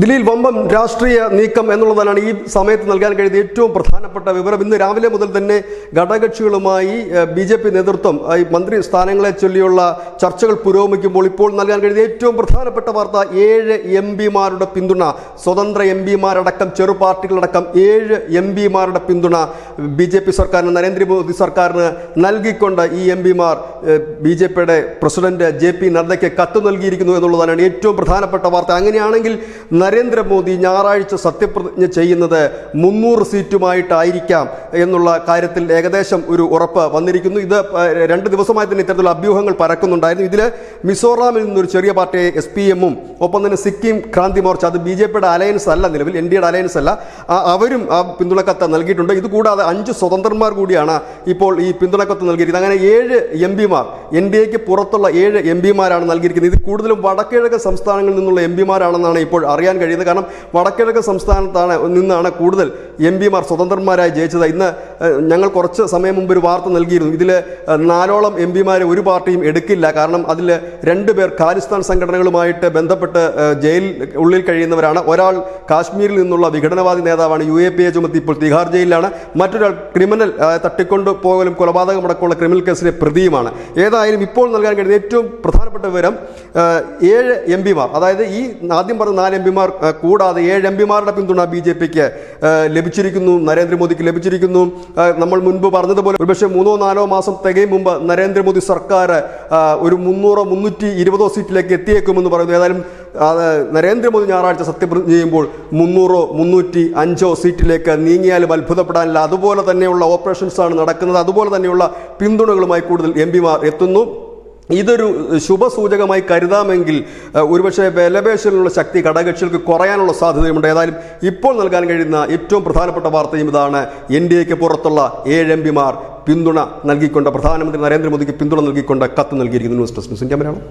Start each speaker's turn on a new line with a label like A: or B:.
A: ദില്ലിയിൽ വമ്പം രാഷ്ട്രീയ നീക്കം എന്നുള്ളതാണ് ഈ സമയത്ത് നൽകാൻ കഴിയുന്ന ഏറ്റവും പ്രധാനപ്പെട്ട വിവരം. ഇന്ന് രാവിലെ മുതൽ തന്നെ ഘടകകക്ഷികളുമായി ബി ജെ പി നേതൃത്വം ഈ മന്ത്രി സ്ഥാനങ്ങളെ ചൊല്ലിയുള്ള ചർച്ചകൾ പുരോഗമിക്കുമ്പോൾ ഇപ്പോൾ നൽകാൻ കഴിയുന്ന ഏറ്റവും പ്രധാനപ്പെട്ട വാർത്ത ഏഴ് എം പിമാരുടെ പിന്തുണ. സ്വതന്ത്ര എം പിമാരടക്കം ചെറു പാർട്ടികളടക്കം ഏഴ് എം പിമാരുടെ പിന്തുണ ബി ജെ പി സർക്കാരിന് നരേന്ദ്രമോദി സർക്കാരിന് നൽകിക്കൊണ്ട് ഈ എം പിമാർ ബി ജെ പിയുടെ പ്രസിഡന്റ് ജെ പി നദ്ദയ്ക്ക് കത്ത് നൽകിയിരിക്കുന്നു എന്നുള്ളതാണ് ഏറ്റവും പ്രധാനപ്പെട്ട വാർത്ത. അങ്ങനെയാണെങ്കിൽ നരേന്ദ്രമോദി ഞായറാഴ്ച സത്യപ്രതിജ്ഞ ചെയ്യുന്നത് മുന്നൂറ് സീറ്റുമായിട്ടായിരിക്കാം എന്നുള്ള കാര്യത്തിൽ ഏകദേശം ഒരു ഉറപ്പ് വന്നിരിക്കുന്നു. ഇത് രണ്ട് ദിവസമായി തന്നെ ഇത്തരത്തിലുള്ള അഭ്യൂഹങ്ങൾ പരക്കുന്നുണ്ടായിരുന്നു. ഇതിൽ മിസോറാമിൽ നിന്നൊരു ചെറിയ പാർട്ടി എസ് പി എമ്മും ഒപ്പം തന്നെ സിക്കിം ക്രാന്തി മോർച്ച അത് ബി ജെ പിയുടെ അലയൻസ് അല്ല നിലവിൽ എൻ ഡി എയുടെ അലയൻസ് അല്ല. അവരും ആ പിന്തുണക്കത്ത് നൽകിയിട്ടുണ്ട്. ഇതുകൂടാതെ അഞ്ച് സ്വതന്ത്രന്മാർ കൂടിയാണ് ഇപ്പോൾ ഈ പിന്തുണക്കത്ത് നൽകിയിരിക്കുന്നത്. അങ്ങനെ ഏഴ് എം പിമാർ എൻ ഡി എക്ക് പുറത്തുള്ള ഏഴ് എം പിമാരാണ് നൽകിയിരിക്കുന്നത്. ഇത് കൂടുതലും വടക്കിഴക്ക് സംസ്ഥാനങ്ങളിൽ നിന്നുള്ള എം പിമാരാണെന്നാണ് ഇപ്പോൾ അറിയാൻ കഴിയുന്നത്. കാരണം വടക്കിഴക്ക് സംസ്ഥാനത്താണ് നിന്നാണ് കൂടുതൽ എം പിമാർ സ്വതന്ത്രന്മാരായി ജയിച്ചത്. ഇന്ന് ഞങ്ങൾ കുറച്ച് സമയം മുമ്പ് ഒരു വാർത്ത നൽകിയിരുന്നു. ഇതിൽ നാലോളം എം പിമാരെ ഒരു പാർട്ടിയും എടുക്കില്ല. കാരണം അതിൽ രണ്ട് പേർ ഖാലിസ്ഥാൻ സംഘടനകളുമായിട്ട് ബന്ധപ്പെട്ട് ഏഹ്, ജയിൽ ഉള്ളിൽ കഴിയുന്നവരാണ്. ഒരാൾ കാശ്മീരിൽ നിന്നുള്ള വിഘടനവാദി നേതാവാണ്. യു എ പി എ ചുമത്തി ഇപ്പോൾ തിഹാർ ജയിലിലാണ്. മറ്റൊരാൾ ക്രിമിനൽ തട്ടിക്കൊണ്ടു പോകലും കൊലപാതകമടക്കമുള്ള ക്രിമിനൽ കേസിലെ പ്രതിയുമാണ്. ഏതായാലും ഇപ്പോൾ നൽകാൻ കഴിയുന്ന ഏറ്റവും പ്രധാനപ്പെട്ട വിവരം ഏഴ് എം പിമാർ. അതായത് ഈ ആദ്യം പറഞ്ഞ നാല് എം പിമാർ കൂടാതെ ഏഴ് എം പിമാരുടെ പിന്തുണ ബി ജെ പിക്ക് ലഭിച്ചിരിക്കുന്നു. നരേന്ദ്രമോദിക്ക് ലഭിച്ചിരിക്കുന്നു. നമ്മൾ മുൻപ് പറഞ്ഞതുപോലെ ഒരുപക്ഷെ മൂന്നോ നാലോ മാസം തികയും മുമ്പ് നരേന്ദ്രമോദി സർക്കാർ ഒരു മുന്നൂറോ മുന്നൂറ്റി ഇരുപതോ സീറ്റിലേക്ക് എത്തിയേക്കുമെന്ന് പറയുന്നു. ഏതായാലും നരേന്ദ്രമോദി ഞായറാഴ്ച സത്യപ്രതിജ്ഞ ചെയ്യുമ്പോൾ മുന്നൂറോ മുന്നൂറ്റി അഞ്ചോ സീറ്റിലേക്ക് നീങ്ങിയാലും അത്ഭുതപ്പെടാനില്ല. അതുപോലെ തന്നെയുള്ള ഓപ്പറേഷൻസാണ് നടക്കുന്നത്. അതുപോലെ തന്നെയുള്ള പിന്തുണകളുമായി കൂടുതൽ എം എത്തുന്നു. ഇതൊരു ശുഭസൂചകമായി കരുതാമെങ്കിൽ ഒരുപക്ഷെ ബലപേശലിനുള്ള ശക്തി ഘടകകക്ഷികൾക്ക് കുറയാനുള്ള സാധ്യതയുണ്ട് ഏതായാലും ഇപ്പോൾ നൽകാൻ കഴിയുന്ന ഏറ്റവും പ്രധാനപ്പെട്ട വാർത്തയും ഇതാണ്. എൻ ഡി എക്ക് പുറത്തുള്ള ഏഴ് എം പിമാർ പിന്തുണ നൽകിക്കൊണ്ട് പ്രധാനമന്ത്രി നരേന്ദ്രമോദിക്ക് പിന്തുണ നൽകിക്കൊണ്ട് കത്ത് നൽകിയിരിക്കുന്നു ന്യൂസ് ഡെസ്ക് ന്യൂസിന്റെ മലയാളം